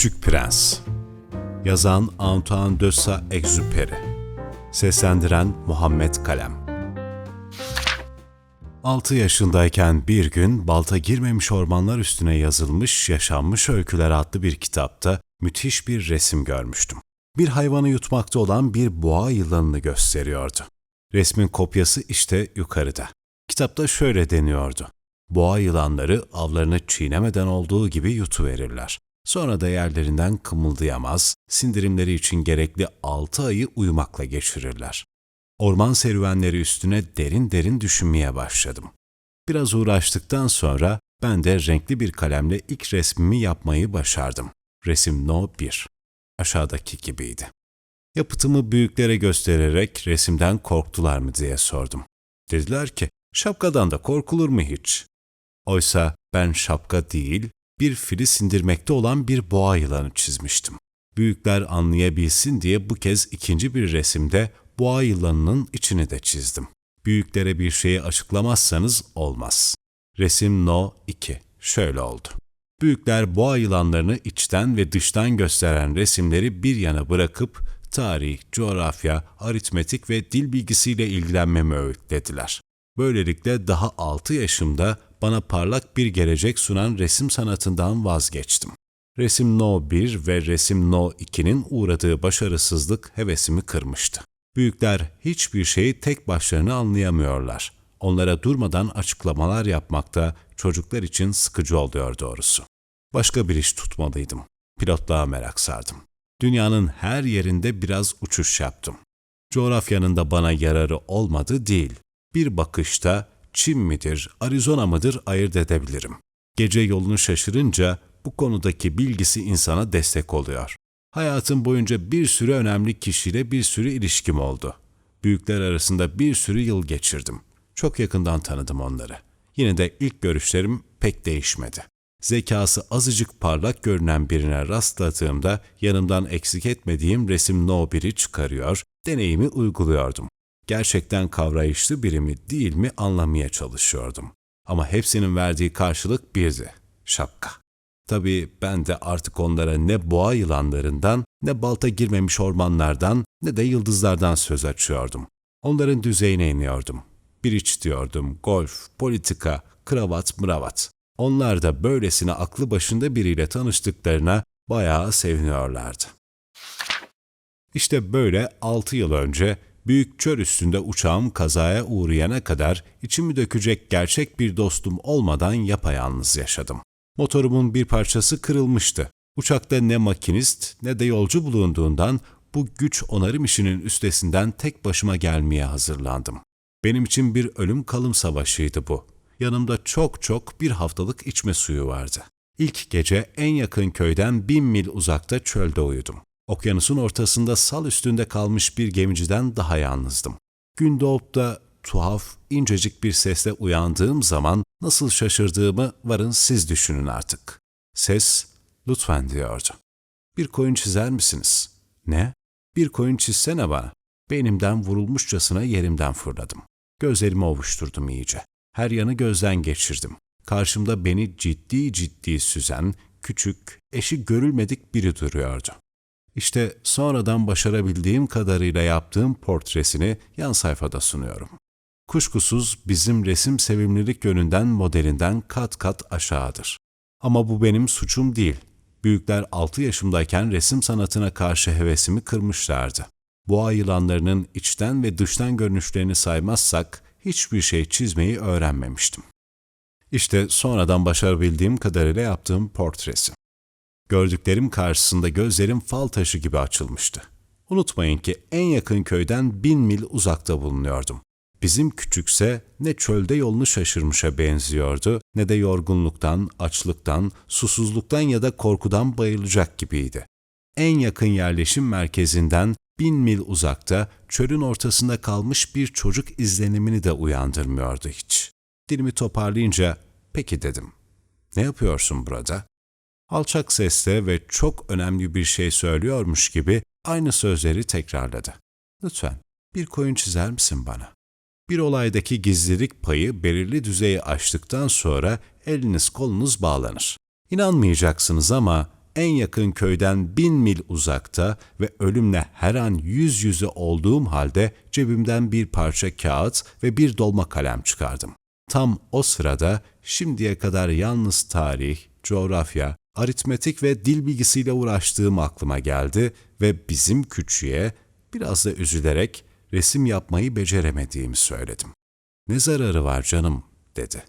Küçük Prens Yazan Antoine de Saint-Exupéry Seslendiren Muhammed Kalem 6 yaşındayken bir gün balta girmemiş ormanlar üstüne yazılmış Yaşanmış Öyküler adlı bir kitapta müthiş bir resim görmüştüm. Bir hayvanı yutmakta olan bir boğa yılanını gösteriyordu. Resmin kopyası işte yukarıda. Kitapta şöyle deniyordu. Boğa yılanları avlarını çiğnemeden olduğu gibi yutuverirler. Sonra da yerlerinden kımıldayamaz, sindirimleri için gerekli altı ayı uyumakla geçirirler. Orman serüvenleri üstüne derin derin düşünmeye başladım. Biraz uğraştıktan sonra ben de renkli bir kalemle ilk resmimi yapmayı başardım. Resim No 1. Aşağıdaki gibiydi. Yapıtımı büyüklere göstererek resimden korktular mı diye sordum. Dediler ki, şapkadan da korkulur mu hiç? Oysa ben şapka değil, bir fili sindirmekte olan bir boğa yılanı çizmiştim. Büyükler anlayabilsin diye bu kez ikinci bir resimde boğa yılanının içini de çizdim. Büyüklere bir şeyi açıklamazsanız olmaz. Resim No 2 şöyle oldu. Büyükler boğa yılanlarını içten ve dıştan gösteren resimleri bir yana bırakıp tarih, coğrafya, aritmetik ve dil bilgisiyle ilgilenmemi öğütlediler. Böylelikle daha 6 yaşımda bana parlak bir gelecek sunan resim sanatından vazgeçtim. Resim No 1 ve Resim No 2'nin uğradığı başarısızlık hevesimi kırmıştı. Büyükler hiçbir şeyi tek başlarına anlayamıyorlar. Onlara durmadan açıklamalar yapmakta çocuklar için sıkıcı oluyor doğrusu. Başka bir iş tutmalıydım. Pilotluğa merak sardım. Dünyanın her yerinde biraz uçuş yaptım. Coğrafyanın da bana yararı olmadı değil. Bir bakışta Çin midir, Arizona mıdır ayırt edebilirim. Gece yolunu şaşırınca bu konudaki bilgisi insana destek oluyor. Hayatım boyunca bir sürü önemli kişiyle bir sürü ilişkim oldu. Büyükler arasında bir sürü yıl geçirdim. Çok yakından tanıdım onları. Yine de ilk görüşlerim pek değişmedi. Zekası azıcık parlak görünen birine rastladığımda yanımdan eksik etmediğim resim No 1'i çıkarıyor, deneyimi uyguluyordum. Gerçekten kavrayışlı biri mi değil mi anlamaya çalışıyordum. Ama hepsinin verdiği karşılık birdi, şapka. Tabii ben de artık onlara ne boğa yılanlarından, ne balta girmemiş ormanlardan, ne de yıldızlardan söz açıyordum. Onların düzeyine iniyordum. Bir iç diyordum, golf, politika, kravat, mravat. Onlar da böylesine aklı başında biriyle tanıştıklarına bayağı seviniyorlardı. İşte böyle altı yıl önce büyük çöl üstünde uçağım kazaya uğrayana kadar içimi dökecek gerçek bir dostum olmadan yapayalnız yaşadım. Motorumun bir parçası kırılmıştı. Uçakta ne makinist ne de yolcu bulunduğundan bu güç onarım işinin üstesinden tek başıma gelmeye hazırlandım. Benim için bir ölüm kalım savaşıydı bu. Yanımda çok çok bir haftalık içme suyu vardı. İlk gece en yakın köyden bin mil uzakta çölde uyudum. Okyanusun ortasında sal üstünde kalmış bir gemiciden daha yalnızdım. Gün doğup da tuhaf, incecik bir sesle uyandığım zaman nasıl şaşırdığımı varın siz düşünün artık. Ses, lütfen diyordu. Bir koyun çizer misiniz? Ne? Bir koyun çizsene bana. Beynimden vurulmuşçasına yerimden fırladım. Gözlerimi ovuşturdum iyice. Her yanı gözden geçirdim. Karşımda beni ciddi ciddi süzen, küçük, eşi görülmedik biri duruyordu. İşte sonradan başarabildiğim kadarıyla yaptığım portresini yan sayfada sunuyorum. Kuşkusuz bizim resim sevimlilik yönünden modelinden kat kat aşağıdır. Ama bu benim suçum değil. Büyükler 6 yaşımdayken resim sanatına karşı hevesimi kırmışlardı. Boğa yılanlarının içten ve dıştan görünüşlerini saymazsak hiçbir şey çizmeyi öğrenmemiştim. İşte sonradan başarabildiğim kadarıyla yaptığım portresi. Gördüklerim karşısında gözlerim fal taşı gibi açılmıştı. Unutmayın ki en yakın köyden bin mil uzakta bulunuyordum. Bizim küçükse ne çölde yolunu şaşırmışa benziyordu ne de yorgunluktan, açlıktan, susuzluktan ya da korkudan bayılacak gibiydi. En yakın yerleşim merkezinden bin mil uzakta çölün ortasında kalmış bir çocuk izlenimini de uyandırmıyordu hiç. Dilimi toparlayınca peki dedim. Ne yapıyorsun burada? Alçak sesle ve çok önemli bir şey söylüyormuş gibi aynı sözleri tekrarladı. Lütfen bir koyun çizer misin bana? Bir olaydaki gizlilik payı belirli düzeyi aştıktan sonra eliniz kolunuz bağlanır. İnanmayacaksınız ama en yakın köyden bin mil uzakta ve ölümle her an yüz yüze olduğum halde cebimden bir parça kağıt ve bir dolma kalem çıkardım. Tam o sırada şimdiye kadar yalnız tarih, coğrafya, aritmetik ve dil bilgisiyle uğraştığım aklıma geldi ve bizim küçüğe biraz da üzülerek resim yapmayı beceremediğimi söyledim. Ne zararı var canım dedi.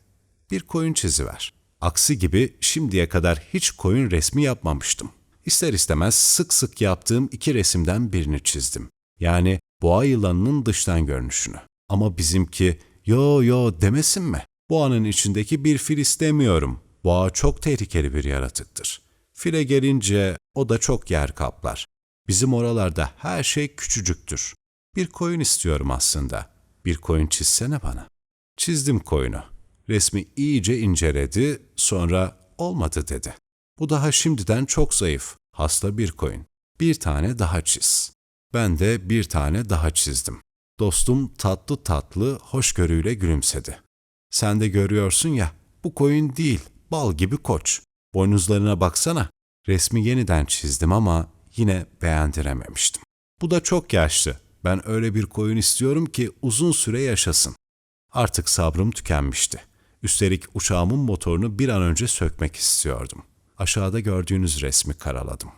Bir koyun çiziver. Aksi gibi şimdiye kadar hiç koyun resmi yapmamıştım. İster istemez sık sık yaptığım iki resimden birini çizdim. Yani boğa yılanının dıştan görünüşünü. Ama bizimki yo yo demesin mi? Boğanın içindeki bir fil istemiyorum. Boğa çok tehlikeli bir yaratıktır. File gelince o da çok yer kaplar. Bizim oralarda her şey küçücüktür. Bir koyun istiyorum aslında. Bir koyun çizsene bana. Çizdim koyunu. Resmi iyice inceledi, sonra olmadı dedi. Bu daha şimdiden çok zayıf, hasta bir koyun. Bir tane daha çiz. Ben de bir tane daha çizdim. Dostum tatlı tatlı hoşgörüyle gülümsedi. Sen de görüyorsun ya, bu koyun değil, bal gibi koç. Boynuzlarına baksana. Resmi yeniden çizdim ama yine beğendirememiştim. Bu da çok yaşlı. Ben öyle bir koyun istiyorum ki uzun süre yaşasın. Artık sabrım tükenmişti. Üstelik uçağımın motorunu bir an önce sökmek istiyordum. Aşağıda gördüğünüz resmi karaladım.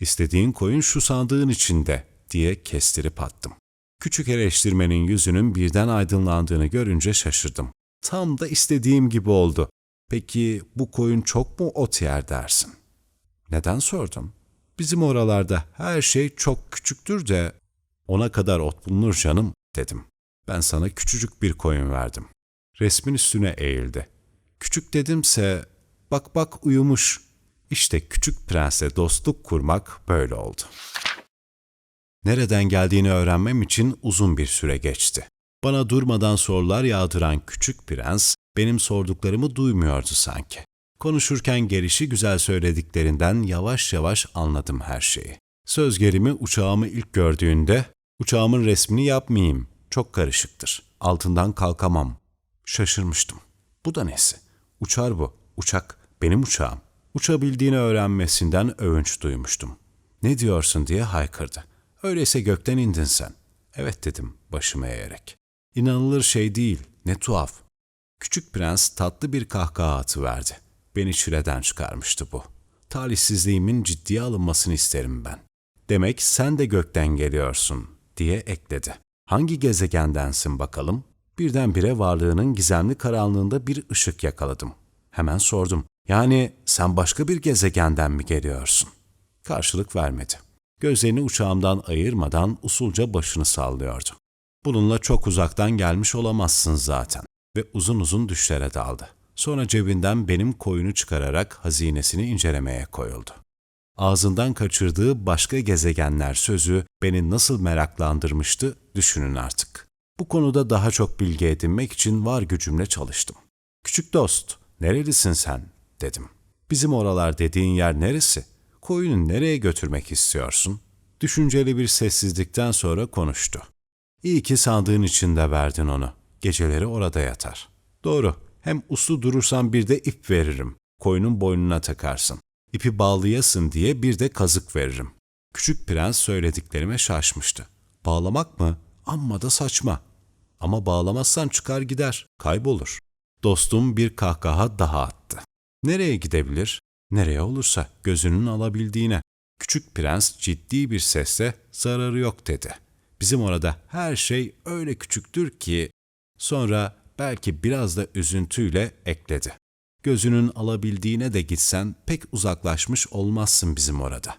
İstediğin koyun şu sandığın içinde diye kestirip attım. Küçük eleştirmenin yüzünün birden aydınlandığını görünce şaşırdım. Tam da istediğim gibi oldu. Peki bu koyun çok mu ot yer dersin? Neden sordum? Bizim oralarda her şey çok küçüktür de ona kadar ot bulunur canım dedim. Ben sana küçücük bir koyun verdim. Resmin üstüne eğildi. Küçük dedimse bak bak uyumuş. İşte küçük prensle dostluk kurmak böyle oldu. Nereden geldiğini öğrenmem için uzun bir süre geçti. Bana durmadan sorular yağdıran küçük prens benim sorduklarımı duymuyordu sanki. Konuşurken gelişi güzel söylediklerinden yavaş yavaş anladım her şeyi. Söz gelimi uçağımı ilk gördüğünde uçağımın resmini yapmayayım, çok karışıktır, altından kalkamam. Şaşırmıştım. Bu da nesi? Uçar bu, uçak, benim uçağım. Uçabildiğini öğrenmesinden övünç duymuştum. Ne diyorsun diye haykırdı. Öyleyse gökten indin sen. Evet dedim başımı eğerek. İnanılır şey değil, ne tuhaf. Küçük prens tatlı bir kahkaha atıverdi. Beni çileden çıkarmıştı bu. Talihsizliğimin ciddiye alınmasını isterim ben. Demek sen de gökten geliyorsun diye ekledi. Hangi gezegendensin bakalım? Birdenbire varlığının gizemli karanlığında bir ışık yakaladım. Hemen sordum. Yani sen başka bir gezegenden mi geliyorsun? Karşılık vermedi. Gözlerini uçağımdan ayırmadan usulca başını sallıyordu. Bununla çok uzaktan gelmiş olamazsın zaten. Ve uzun uzun düşlere daldı. Sonra cebinden benim koyunu çıkararak hazinesini incelemeye koyuldu. Ağzından kaçırdığı başka gezegenler sözü beni nasıl meraklandırmıştı düşünün artık. Bu konuda daha çok bilgi edinmek için var gücümle çalıştım. Küçük dost, nerelisin sen? dedim. Bizim oralar dediğin yer neresi? Koyunu nereye götürmek istiyorsun? Düşünceli bir sessizlikten sonra konuştu. İyi ki sandığın içinde verdin onu. Geceleri orada yatar. Doğru, hem uslu durursan bir de ip veririm. Koyunun boynuna takarsın. İpi bağlayasın diye bir de kazık veririm. Küçük prens söylediklerime şaşmıştı. Bağlamak mı? Amma da saçma. Ama bağlamazsan çıkar gider, kaybolur. Dostum bir kahkaha daha attı. Nereye gidebilir? Nereye olursa gözünün alabildiğine. Küçük prens ciddi bir sesle zararı yok dedi. Bizim orada her şey öyle küçüktür ki sonra belki biraz da üzüntüyle ekledi. Gözünün alabildiğine de gitsen pek uzaklaşmış olmazsın bizim orada.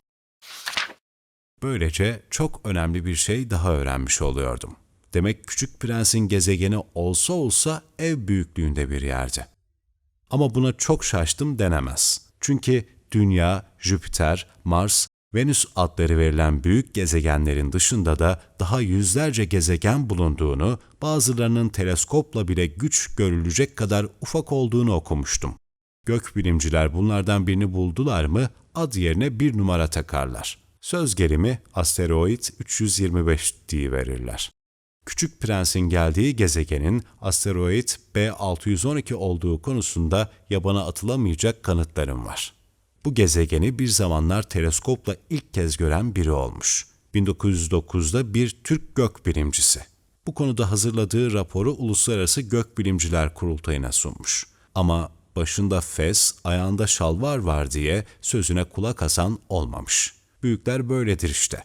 Böylece çok önemli bir şey daha öğrenmiş oluyordum. Demek küçük prensin gezegeni olsa olsa ev büyüklüğünde bir yerde. Ama buna çok şaştım denemez. Çünkü Dünya, Jüpiter, Mars, Venüs adları verilen büyük gezegenlerin dışında da daha yüzlerce gezegen bulunduğunu, bazılarının teleskopla bile güç görülecek kadar ufak olduğunu okumuştum. Gökbilimciler bunlardan birini buldular mı ad yerine bir numara takarlar. Söz gelimi asteroid 325 diye verirler. Küçük Prens'in geldiği gezegenin asteroid B612 olduğu konusunda yabana atılamayacak kanıtlarım var. Bu gezegeni bir zamanlar teleskopla ilk kez gören biri olmuş. 1909'da bir Türk gökbilimcisi. Bu konuda hazırladığı raporu Uluslararası Gökbilimciler Kurultayı'na sunmuş. Ama başında fes, ayağında şalvar var diye sözüne kulak asan olmamış. Büyükler böyledir işte.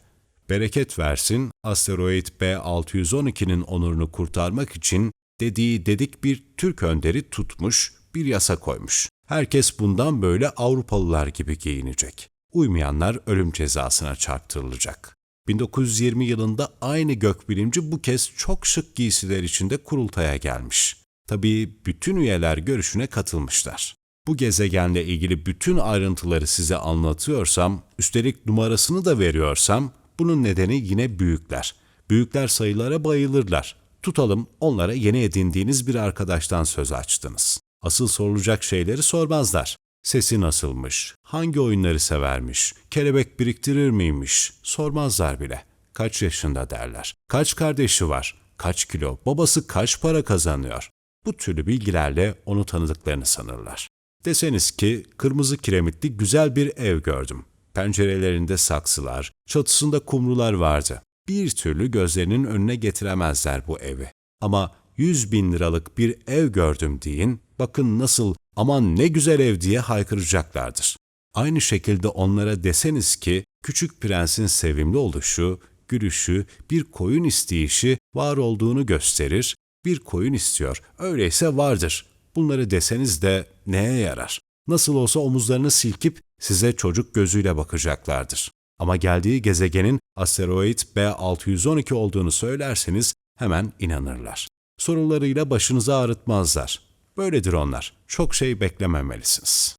Bereket versin, asteroid B612'nin onurunu kurtarmak için dediği dedik bir Türk önderi tutmuş, bir yasa koymuş. Herkes bundan böyle Avrupalılar gibi giyinecek. Uymayanlar ölüm cezasına çarptırılacak. 1920 yılında aynı gökbilimci bu kez çok şık giysiler içinde kurultaya gelmiş. Tabii bütün üyeler görüşüne katılmışlar. Bu gezegenle ilgili bütün ayrıntıları size anlatıyorsam, üstelik numarasını da veriyorsam, bunun nedeni yine büyükler. Büyükler sayılara bayılırlar. Tutalım onlara yeni edindiğiniz bir arkadaştan söz açtınız. Asıl sorulacak şeyleri sormazlar. Sesi nasılmış, hangi oyunları severmiş, kelebek biriktirir miymiş sormazlar bile. Kaç yaşında derler, kaç kardeşi var, kaç kilo, babası kaç para kazanıyor. Bu türlü bilgilerle onu tanıdıklarını sanırlar. Deseniz ki kırmızı kiremitli güzel bir ev gördüm. Pencerelerinde saksılar, çatısında kumrular vardı. Bir türlü gözlerinin önüne getiremezler bu evi. Ama 100 bin liralık bir ev gördüm deyin, bakın nasıl aman ne güzel ev diye haykıracaklardır. Aynı şekilde onlara deseniz ki küçük prensin sevimli oluşu, gülüşü, bir koyun isteyişi var olduğunu gösterir, bir koyun istiyor, öyleyse vardır. Bunları deseniz de neye yarar? Nasıl olsa omuzlarını silkip size çocuk gözüyle bakacaklardır. Ama geldiği gezegenin asteroid B612 olduğunu söylerseniz hemen inanırlar. Sorularıyla başınızı ağrıtmazlar. Böyledir onlar. Çok şey beklememelisiniz.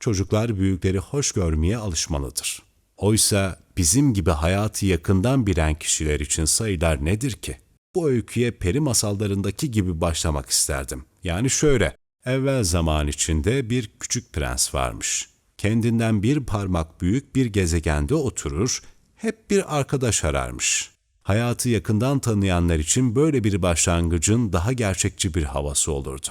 Çocuklar büyükleri hoş görmeye alışmalıdır. Oysa bizim gibi hayatı yakından bilen kişiler için sayılar nedir ki? Bu öyküye peri masallarındaki gibi başlamak isterdim. Yani şöyle, evvel zaman içinde bir küçük prens varmış. Kendinden bir parmak büyük bir gezegende oturur, hep bir arkadaş ararmış. Hayatı yakından tanıyanlar için böyle bir başlangıcın daha gerçekçi bir havası olurdu.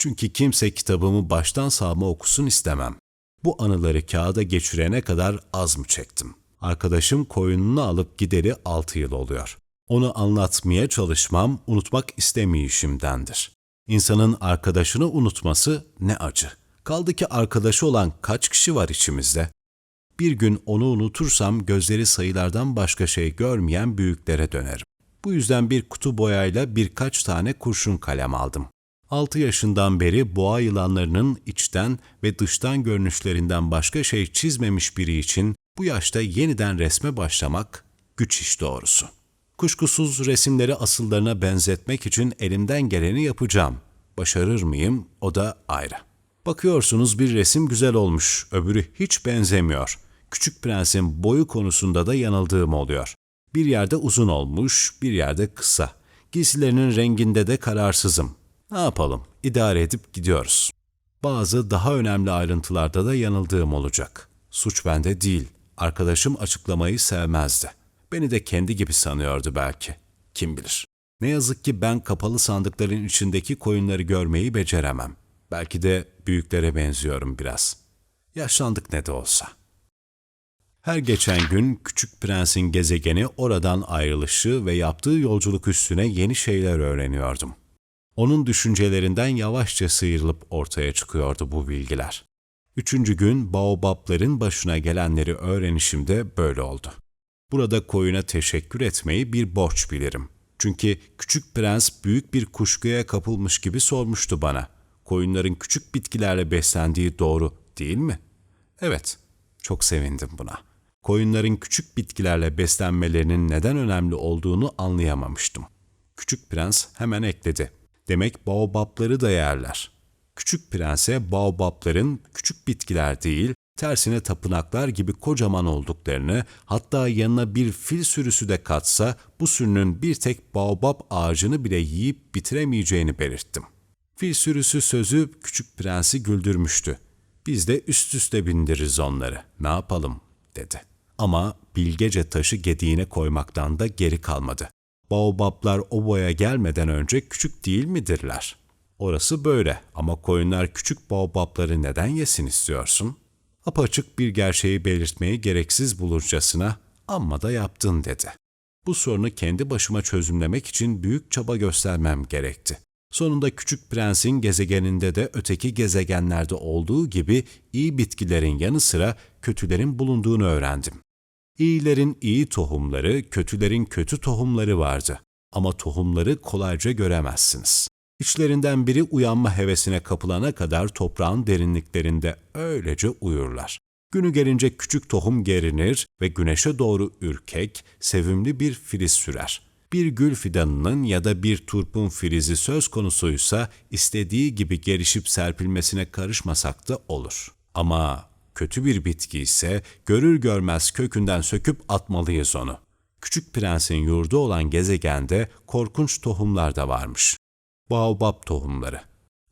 Çünkü kimse kitabımı baştan sağma okusun istemem. Bu anıları kağıda geçirene kadar az mı çektim? Arkadaşım koyununu alıp gideri altı yıl oluyor. Onu anlatmaya çalışmam unutmak istemeyişimdendir. İnsanın arkadaşını unutması ne acı. Kaldı ki arkadaşı olan kaç kişi var içimizde? Bir gün onu unutursam gözleri sayılardan başka şey görmeyen büyüklere dönerim. Bu yüzden bir kutu boyayla birkaç tane kurşun kalem aldım. 6 yaşından beri boğa yılanlarının içten ve dıştan görünüşlerinden başka şey çizmemiş biri için bu yaşta yeniden resme başlamak güç iş doğrusu. Kuşkusuz resimleri asıllarına benzetmek için elimden geleni yapacağım. Başarır mıyım o da ayrı. Bakıyorsunuz bir resim güzel olmuş, öbürü hiç benzemiyor. Küçük Prens'in boyu konusunda da yanıldığım oluyor. Bir yerde uzun olmuş, bir yerde kısa. Giysilerinin renginde de kararsızım. Ne yapalım, idare edip gidiyoruz. Bazı daha önemli ayrıntılarda da yanıldığım olacak. Suç bende değil, arkadaşım açıklamayı sevmezdi. Beni de kendi gibi sanıyordu belki. Kim bilir. Ne yazık ki ben kapalı sandıkların içindeki koyunları görmeyi beceremem. Belki de büyüklere benziyorum biraz. Yaşlandık ne de olsa. Her geçen gün küçük prensin gezegeni oradan ayrılışı ve yaptığı yolculuk üstüne yeni şeyler öğreniyordum. Onun düşüncelerinden yavaşça sıyrılıp ortaya çıkıyordu bu bilgiler. Üçüncü gün baobabların başına gelenleri öğrenişimde böyle oldu. Burada koyuna teşekkür etmeyi bir borç bilirim. Çünkü küçük prens büyük bir kuşkuya kapılmış gibi sormuştu bana. Koyunların küçük bitkilerle beslendiği doğru değil mi? Evet, çok sevindim buna. Koyunların küçük bitkilerle beslenmelerinin neden önemli olduğunu anlayamamıştım. Küçük prens hemen ekledi. Demek baobabları da yerler. Küçük prense baobabların küçük bitkiler değil, tersine tapınaklar gibi kocaman olduklarını, hatta yanına bir fil sürüsü de katsa bu sürünün bir tek baobab ağacını bile yiyip bitiremeyeceğini belirttim. Fil sürüsü sözü küçük prensi güldürmüştü. Biz de üst üste bindiririz onları. Ne yapalım?" dedi. Ama bilgece taşı gediğine koymaktan da geri kalmadı. Baobablar o boya gelmeden önce küçük değil midirler? Orası böyle ama koyunlar küçük baobabları neden yesin istiyorsun? Apaçık bir gerçeği belirtmeyi gereksiz bulurcasına amma da yaptın dedi. Bu sorunu kendi başıma çözümlemek için büyük çaba göstermem gerekti. Sonunda Küçük Prens'in gezegeninde de öteki gezegenlerde olduğu gibi iyi bitkilerin yanı sıra kötülerin bulunduğunu öğrendim. İyilerin iyi tohumları, kötülerin kötü tohumları vardı. Ama tohumları kolayca göremezsiniz. İçlerinden biri uyanma hevesine kapılana kadar toprağın derinliklerinde öylece uyurlar. Günü gelince küçük tohum gerinir ve güneşe doğru ürkek, sevimli bir filiz sürer. Bir gül fidanının ya da bir turpun filizi söz konusuysa istediği gibi gelişip serpilmesine karışmasak da olur. Ama kötü bir bitki ise görür görmez kökünden söküp atmalıyız onu. Küçük prensin yurdu olan gezegende korkunç tohumlar da varmış. Baobab tohumları.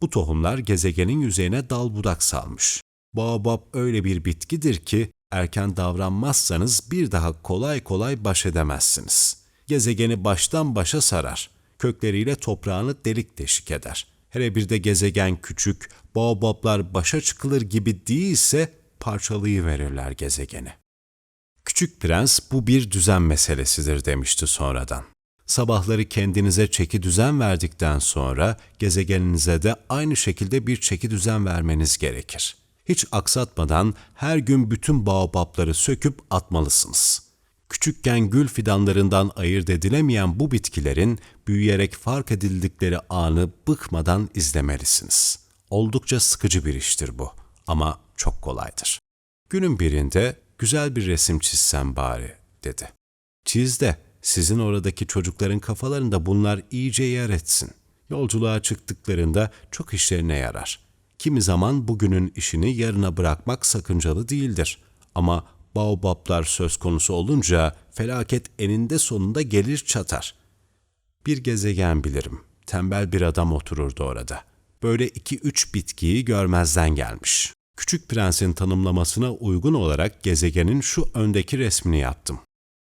Bu tohumlar gezegenin yüzeyine dal budak salmış. Baobab öyle bir bitkidir ki erken davranmazsanız bir daha kolay kolay baş edemezsiniz. Gezegeni baştan başa sarar. Kökleriyle toprağını delik deşik eder. Hele bir de gezegen küçük, baobablar başa çıkılır gibi değilse parçalayıverirler gezegeni. Küçük prens bu bir düzen meselesidir demişti sonradan. Sabahları kendinize çeki düzen verdikten sonra gezegeninize de aynı şekilde bir çeki düzen vermeniz gerekir. Hiç aksatmadan her gün bütün baobabları söküp atmalısınız. Küçükken gül fidanlarından ayırt edilemeyen bu bitkilerin büyüyerek fark edildikleri anı bıkmadan izlemelisiniz. Oldukça sıkıcı bir iştir bu ama çok kolaydır. Günün birinde güzel bir resim çizsem bari dedi. Çiz de sizin oradaki çocukların kafalarında bunlar iyice yer etsin. Yolculuğa çıktıklarında çok işlerine yarar. Kimi zaman bugünün işini yarına bırakmak sakıncalı değildir. Ama baobablar söz konusu olunca felaket eninde sonunda gelir çatar. Bir gezegen bilirim. Tembel bir adam otururdu orada. Böyle iki üç bitkiyi görmezden gelmiş. Küçük Prens'in tanımlamasına uygun olarak gezegenin şu öndeki resmini yaptım.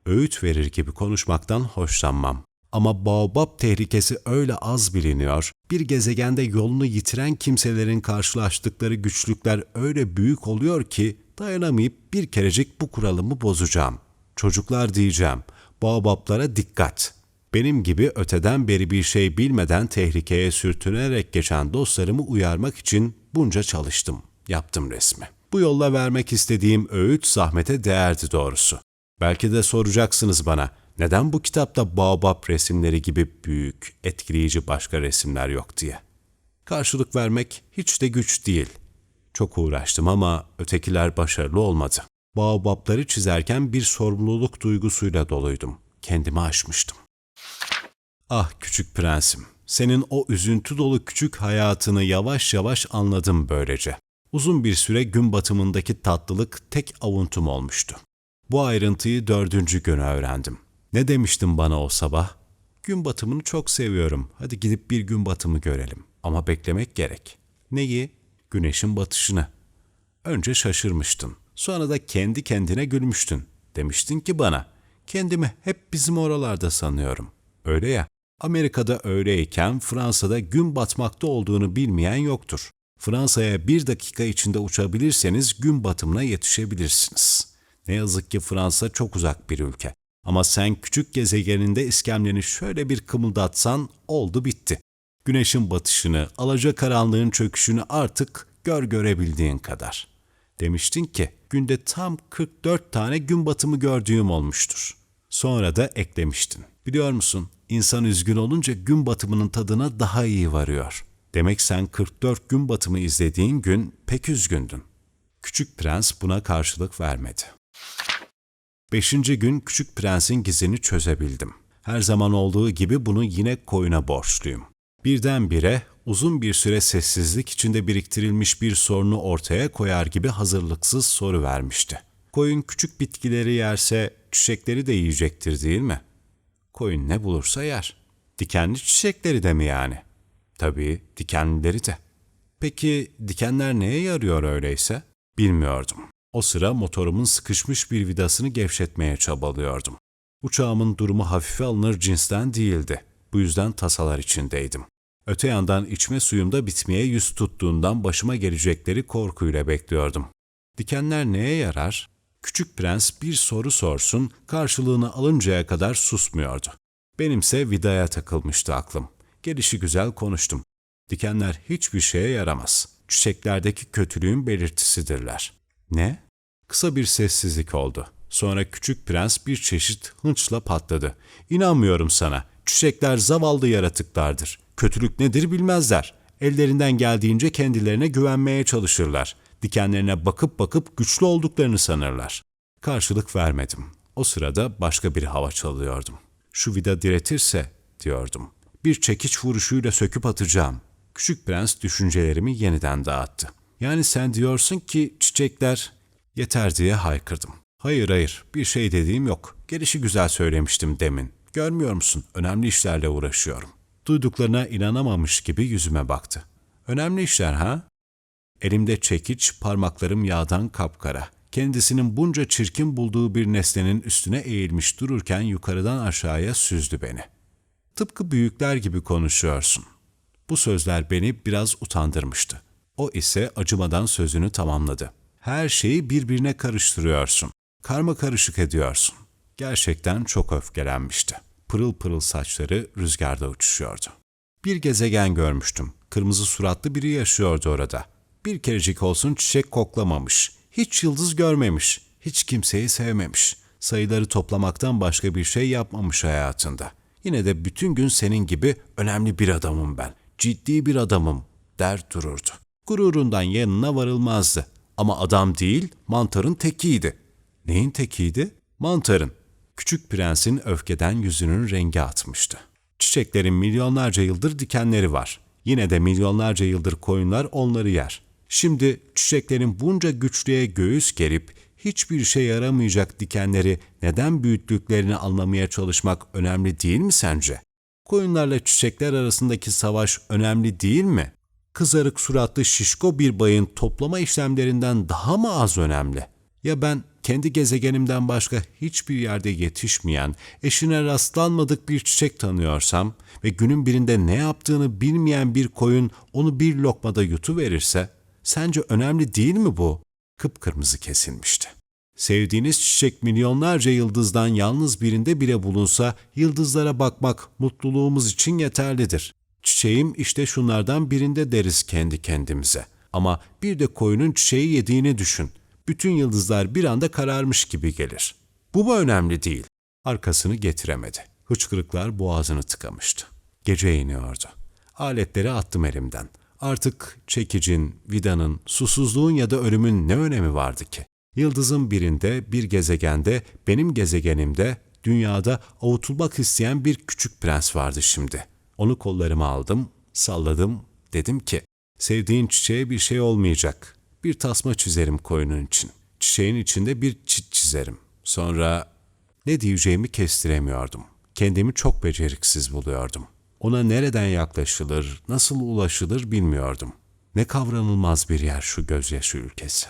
Öğüt verir gibi konuşmaktan hoşlanmam. Ama baobab tehlikesi öyle az biliniyor, bir gezegende yolunu yitiren kimselerin karşılaştıkları güçlükler öyle büyük oluyor ki dayanamayıp bir kerecik bu kuralımı bozacağım. Çocuklar diyeceğim, baobablara dikkat. Benim gibi öteden beri bir şey bilmeden tehlikeye sürtünerek geçen dostlarımı uyarmak için bunca çalıştım. Yaptım resmi. Bu yolla vermek istediğim öğüt zahmete değerdi doğrusu. Belki de soracaksınız bana, neden bu kitapta baobab resimleri gibi büyük, etkileyici başka resimler yok diye. Karşılık vermek hiç de güç değil. Çok uğraştım ama ötekiler başarılı olmadı. Baobabları çizerken bir sorumluluk duygusuyla doluydum. Kendimi aşmıştım. Ah küçük prensim, senin o üzüntü dolu küçük hayatını yavaş yavaş anladım böylece. Uzun bir süre gün batımındaki tatlılık tek avuntum olmuştu. Bu ayrıntıyı dördüncü gün öğrendim. Ne demiştin bana o sabah? Gün batımını çok seviyorum. Hadi gidip bir gün batımı görelim. Ama beklemek gerek. Neyi? Güneşin batışını. Önce şaşırmıştın. Sonra da kendi kendine gülmüştün. Demiştin ki bana, kendimi hep bizim oralarda sanıyorum. Öyle ya, Amerika'da öyleyken Fransa'da gün batmakta olduğunu bilmeyen yoktur. Fransa'ya bir dakika içinde uçabilirseniz gün batımına yetişebilirsiniz. Ne yazık ki Fransa çok uzak bir ülke. Ama sen küçük gezegeninde iskemleni şöyle bir kımıldatsan oldu bitti. Güneşin batışını, alacakaranlığın çöküşünü artık gör görebildiğin kadar. Demiştin ki günde tam 44 tane gün batımı gördüğüm olmuştur. Sonra da eklemiştin. Biliyor musun insan üzgün olunca gün batımının tadına daha iyi varıyor. Demek sen 44 gün batımı izlediğin gün pek üzgündün. Küçük prens buna karşılık vermedi. Beşinci gün Küçük Prens'in gizini çözebildim. Her zaman olduğu gibi bunu yine koyuna borçluyum. Birdenbire uzun bir süre sessizlik içinde biriktirilmiş bir sorunu ortaya koyar gibi hazırlıksız soru vermişti. Koyun küçük bitkileri yerse çiçekleri de yiyecektir değil mi? Koyun ne bulursa yer. Dikenli çiçekleri de mi yani? Tabii dikenlileri de. Peki dikenler neye yarıyor öyleyse? Bilmiyordum. O sıra motorumun sıkışmış bir vidasını gevşetmeye çabalıyordum. Uçağımın durumu hafife alınır cinsten değildi. Bu yüzden tasalar içindeydim. Öte yandan içme suyumda bitmeye yüz tuttuğundan başıma gelecekleri korkuyla bekliyordum. Dikenler neye yarar? Küçük prens bir soru sorsun, karşılığını alıncaya kadar susmuyordu. Benimse vidaya takılmıştı aklım. Gelişi güzel konuştum. Dikenler hiçbir şeye yaramaz. Çiçeklerdeki kötülüğün belirtisidirler. Ne? Kısa bir sessizlik oldu. Sonra küçük prens bir çeşit hınçla patladı. İnanmıyorum sana. Çiçekler zavallı yaratıklardır. Kötülük nedir bilmezler. Ellerinden geldiğince kendilerine güvenmeye çalışırlar. Dikenlerine bakıp bakıp güçlü olduklarını sanırlar. Karşılık vermedim. O sırada başka bir hava çalıyordum. Şu vida diretirse diyordum. Bir çekiç vuruşuyla söküp atacağım. Küçük prens düşüncelerimi yeniden dağıttı. Yani sen diyorsun ki çiçekler yeter diye haykırdım. Hayır hayır bir şey dediğim yok. Gelişi güzel söylemiştim demin. Görmüyor musun? Önemli işlerle uğraşıyorum. Duyduklarına inanamamış gibi yüzüme baktı. Önemli işler ha? Elimde çekiç, parmaklarım yağdan kapkara. Kendisinin bunca çirkin bulduğu bir nesnenin üstüne eğilmiş dururken yukarıdan aşağıya süzdü beni. Tıpkı büyükler gibi konuşuyorsun. Bu sözler beni biraz utandırmıştı. O ise acımadan sözünü tamamladı. Her şeyi birbirine karıştırıyorsun. Karma karışık ediyorsun. Gerçekten çok öfkelenmişti. Pırıl pırıl saçları rüzgarda uçuşuyordu. Bir gezegen görmüştüm. Kırmızı suratlı biri yaşıyordu orada. Bir kerecik olsun çiçek koklamamış. Hiç yıldız görmemiş. Hiç kimseyi sevmemiş. Sayıları toplamaktan başka bir şey yapmamış hayatında. Yine de bütün gün senin gibi önemli bir adamım ben. Ciddi bir adamım der dururdu. Gururundan yanına varılmazdı. Ama adam değil, mantarın tekiydi. Neyin tekiydi? Mantarın. Küçük prensin öfkeden yüzünün rengi atmıştı. Çiçeklerin milyonlarca yıldır dikenleri var. Yine de milyonlarca yıldır koyunlar onları yer. Şimdi çiçeklerin bunca güçlüğe göğüs gerip hiçbir şey yaramayacak dikenleri neden büyüttüklerini anlamaya çalışmak önemli değil mi sence? Koyunlarla çiçekler arasındaki savaş önemli değil mi? Kızarık suratlı şişko bir bayın toplama işlemlerinden daha mı az önemli? Ya ben kendi gezegenimden başka hiçbir yerde yetişmeyen, eşine rastlanmadık bir çiçek tanıyorsam ve günün birinde ne yaptığını bilmeyen bir koyun onu bir lokmada yutuverirse, sence önemli değil mi bu? Kıpkırmızı kesilmişti. Sevdiğiniz çiçek milyonlarca yıldızdan yalnız birinde bile bulunsa yıldızlara bakmak mutluluğumuz için yeterlidir. Çiçeğim işte şunlardan birinde deriz kendi kendimize. Ama bir de koyunun çiçeği yediğini düşün. Bütün yıldızlar bir anda kararmış gibi gelir. Bu mu önemli değil? Arkasını getiremedi. Hıçkırıklar boğazını tıkamıştı. Gece iniyordu. Aletleri attım elimden. Artık çekicin, vidanın, susuzluğun ya da ölümün ne önemi vardı ki? Yıldızın birinde, bir gezegende, benim gezegenimde, dünyada avutulmak isteyen bir küçük prens vardı şimdi. Onu kollarıma aldım, salladım, dedim ki, sevdiğin çiçeğe bir şey olmayacak. Bir tasma çizerim koyunun için. Çiçeğin içinde bir çit çizerim. Sonra ne diyeceğimi kestiremiyordum. Kendimi çok beceriksiz buluyordum. Ona nereden yaklaşılır, nasıl ulaşılır bilmiyordum. Ne kavranılmaz bir yer şu gözyaşı ülkesi.